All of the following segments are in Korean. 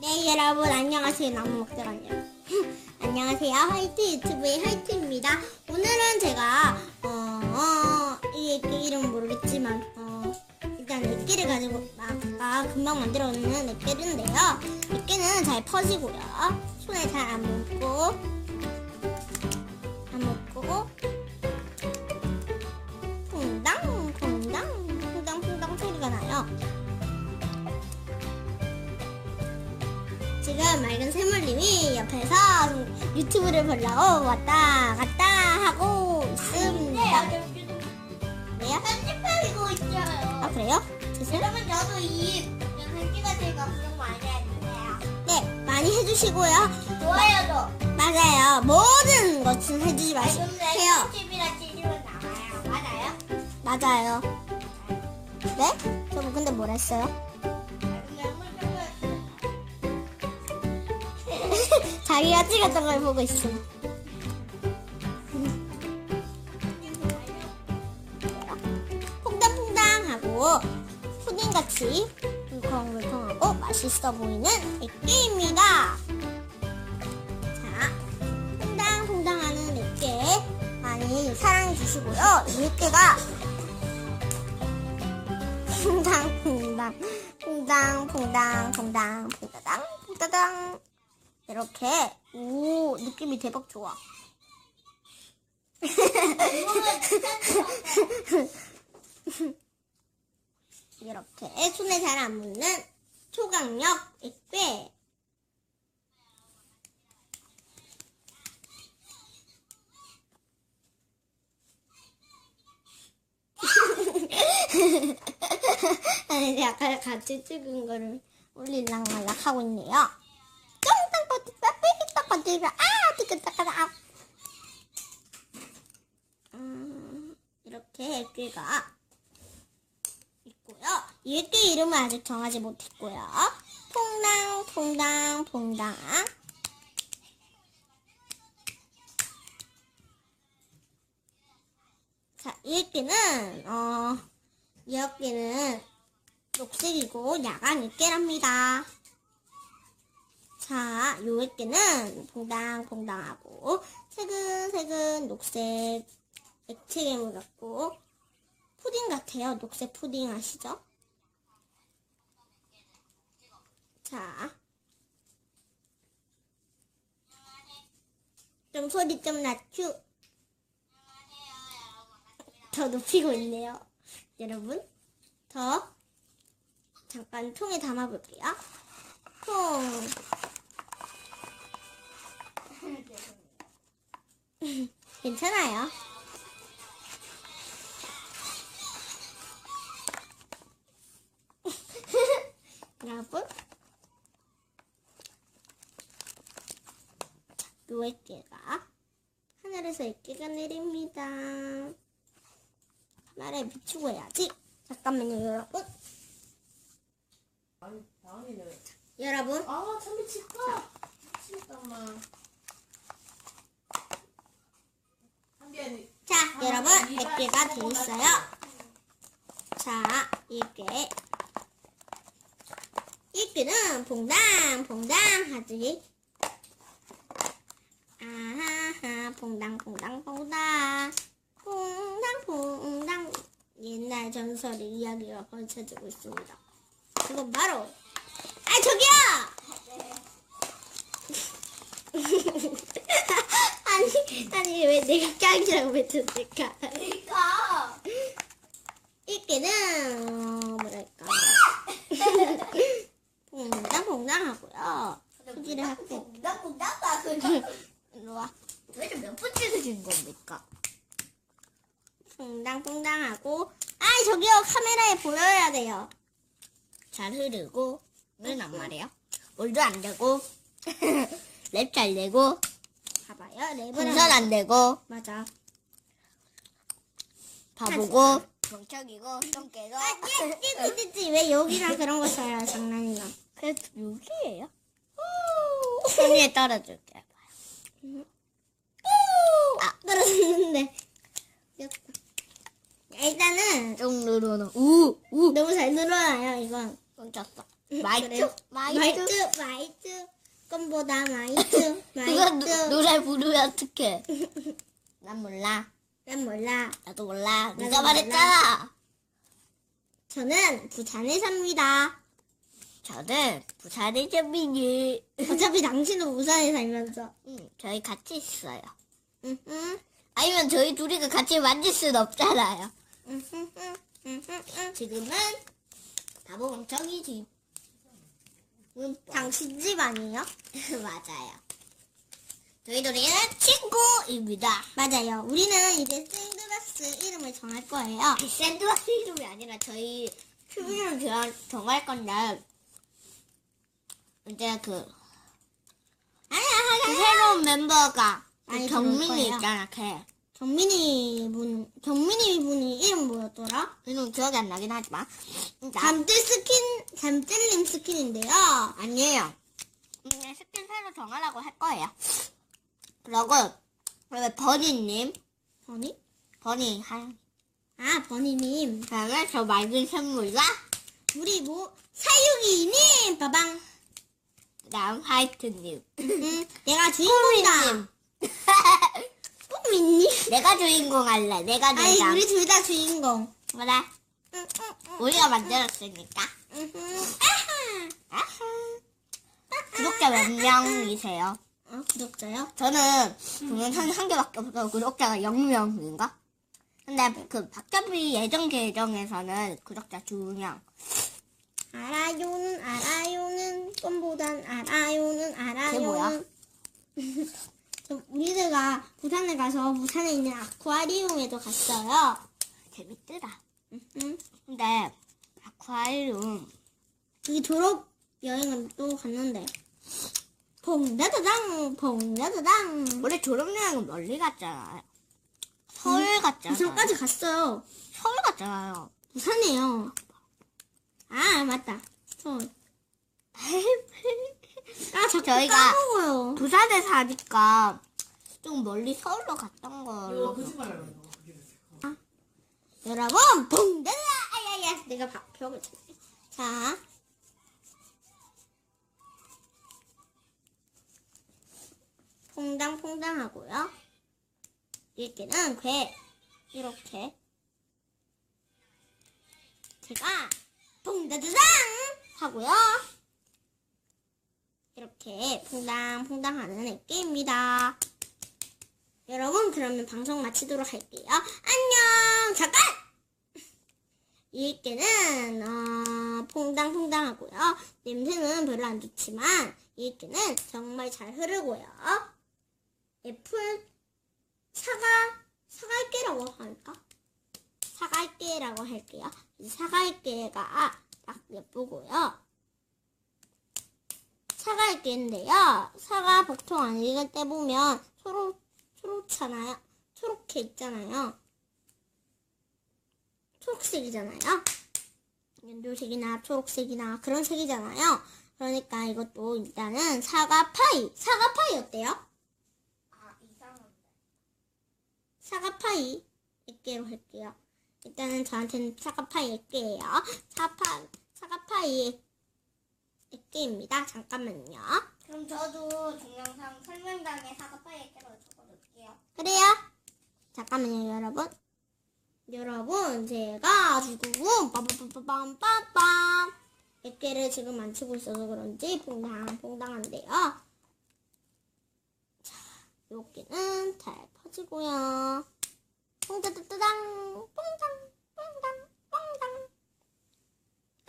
네 여러분 안녕하세요. 나무 먹자라니요. 안녕하세요. 화이트 유튜브의 화이트입니다. 오늘은 제가 어, 어 이게 그 이름 모르겠지만 어 일단 액기를 가지고 아까 금방 만들어놓는 액기인데요. 액기는 잘 퍼지고요. 손에 잘 안 묻고 유튜브를 보려고 왔다 갔다 하고 있습니다. 왜요? 편집하고 있어요. 아 그래요? 죄송해요. 여러분 저도 이 편지가 제가 구독 많이 해주세요. 네 많이 해주시고요. 좋아요도. 맞아요. 모든 것은 해주지 마세요. 편집이라 치시면 나와요. 맞아요? 맞아요. 네? 저분 근데 뭘 했어요? 자기가 찍었던 걸 보고 있어. 퐁당퐁당하고 푸딩같이 물컹물컹하고 맛있어 보이는 액계입니다. 자, 퐁당퐁당하는 액계 많이 사랑해 주시고요. 이 액계가 퐁당퐁당 퐁당퐁당 퐁당 퐁다당 퐁다당 이렇게 오 느낌이 대박 좋아. 이렇게 손에 잘 안 묻는 초강력 액괴 아니 아까 같이 찍은 거를 올릴랑 말락 하고 있네요. 빠띠빠 아 티끌타까다 음 이렇게 액괴가 있고요. 이 액괴 이름은 아직 정하지 못했고요. 퐁당 퐁당 퐁당 자, 이 액괴는 어, 이 액괴는 녹색이고 야간 액괴랍니다. 자, 요 액괴는 퐁당퐁당하고 새근새근 녹색 액체 괴물 같고 푸딩 같아요. 녹색 푸딩 아시죠? 자, 좀 소리 좀 낮추. 더 높이고 있네요. 여러분, 더 잠깐 통에 담아볼게요. 통. 괜찮아요. 여러분, 요 액계가 하늘에서 액계가 내립니다. 하늘에 비추고 해야지. 잠깐만요, 여러분. 아니, 다음이는. 여러분, 아, 참 미칠까? 미치겠다, 엄마. 한비야, 자, 여러분, 100개가 돼 있어요. 자, 이렇게. 이렇게는 퐁당, 퐁당 하지. 아하하, 퐁당, 퐁당, 퐁당. 퐁당, 퐁당. 옛날 전설의 이야기가 펼쳐지고 있습니다. 그건 바로, 아, 저기요! 아니, 왜 내가 깡이라고 뱉었을까? 그러니까. 이게는, 어, 뭐랄까. 퐁당퐁당하고요. 소지를 하고, 나나나 일로 와. 왜몇 찍으신 겁니까? 퐁당퐁당하고, 아, 저기요, 카메라에 보여야 돼요. 잘 흐르고 물안 말이에요. 물도 안 되고 랩 잘 되고 랩은. 풍선 안 되고 맞아. 바보고 멍청이고 똥개고 아, 찌찌찌찌찌. 왜 여기랑 그런 거 써요, 장난이나. 그래도 여기에요? 손 위에 떨어줄게. 아, 떨어졌는데. 귀엽다. 일단은, 좀 늘어나. 우, 우. 너무 잘 늘어나요, 이건. 마이트? 그래요? 마이트? 마이트, 마이트. 껌보다 마이트, 그거 노, 마이트. 노래 부르면 어떡해. 난 몰라. 난 몰라. 나도 몰라. 네가 말했잖아. 저는 부산에 삽니다. 저는 부산의 재민이. 어차피 당신은 부산에 살면서. 응, 저희 같이 있어요. 응, 응, 아니면 저희 둘이가 같이 만질 순 없잖아요. 응, 응, 응, 응, 응, 응. 지금은 바보 멍청이 집. 응, 당신 집 아니에요? 맞아요. 저희 둘이는 친구입니다. 맞아요. 우리는 이제 샌드박스 이름을 정할 거예요. 샌드박스 이름이 아니라 저희 큐브 이름 정할- 건데 이제 그, 아니야, 그. 새로운 멤버가 그 많이 경민이. 있잖아 걔. 경민이 분, 경민이 분이 이름 뭐였더라? 이름 기억이 안 나긴 하지만 나 잠들 스킨, 잠들림 스킨인데요. 아니에요. 음, 스킨 새로 정하라고 할 거예요. 그리고 그다음에 버니님 버니? 버니 한 아, 버니님. 그다음에 저 맑은 선물과 우리 뭐, 사유기님! 빠방. 그 다음 화이트님. 응, 내가 주인공이다. 꾸미님. 내가 주인공 할래. 내가 아니, 내가. 우리 둘 다 주인공. 그래. 응, 응, 응. 우리가 만들었으니까. 아하. 아하. 구독자 몇 명이세요? 어, 구독자요? 저는 동영상이 한 개밖에 없어서 구독자가 0명인가? 근데 그 박자비 예정 계정에서는 구독자 2명. 알아요는 알아요는 껌보단 알아요는 알아요는 그게 뭐야? 저 우리들가 부산에 가서 부산에 있는 아쿠아리움에도 갔어요. 재밌더라. 응. 근데 아쿠아리움 여기 졸업 여행은 또 갔는데 퐁다다당 퐁다다당 원래 졸업여행은 멀리 갔잖아요. 서울 갔잖아요. 부산까지 갔어요. 서울 갔잖아요. 부산이에요. 아 맞다. 서울. 아 자꾸 저희가- 까먹어요. 부산에 사니까 좀 멀리 서울로 갔던 걸로. 거짓말하는 거. 여러분 퐁다다 아야야 내가 바- 벽을 쳤네. 자. 퐁당퐁당 하고요. 이렇게는 괴 이렇게. 제가 퐁다다당 하고요. 이렇게 퐁당퐁당 하는 액기입니다 여러분 그러면 방송 마치도록 할게요 안녕 잠깐 이익게는 어, 퐁당퐁당하고요. 냄새는 별로 안 좋지만 이익게는 정말 잘 흐르고요. 애플 사과 사갈게라고 할까? 사갈게라고 할게요. 이 사갈게가 딱 예쁘고요. 사갈게인데요. 사과 보통 안 익을 때 보면 초록 초록잖아요. 초록해 있잖아요. 초록색이잖아요. 연두색이나 초록색이나 그런 색이잖아요. 그러니까 이것도 일단은 사과 파이. 사과 파이 어때요? 아, 이상한데. 사과 파이 1개로 할게요. 일단은 저한테는 사과 파이 1개예요. 사과, 사과 파이 1개입니다. 잠깐만요. 그럼 저도 동영상 설명란에 사과파이 깨로 적어놓을게요. 그래요? 잠깐만요, 여러분. 여러분, 제가 지금 빰빰빰빰빰빰 100개를 지금 안 치고 있어서 그런지 퐁당 퐁당한데요. 자, 요게는 잘 퍼지고요. 퐁따따따당, 퐁당, 퐁당, 퐁당.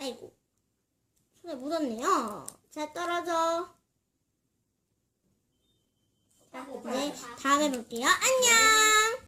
아이고, 손에 묻었네요. 잘 떨어져. 자, 이제 다음에 볼게요. 안녕!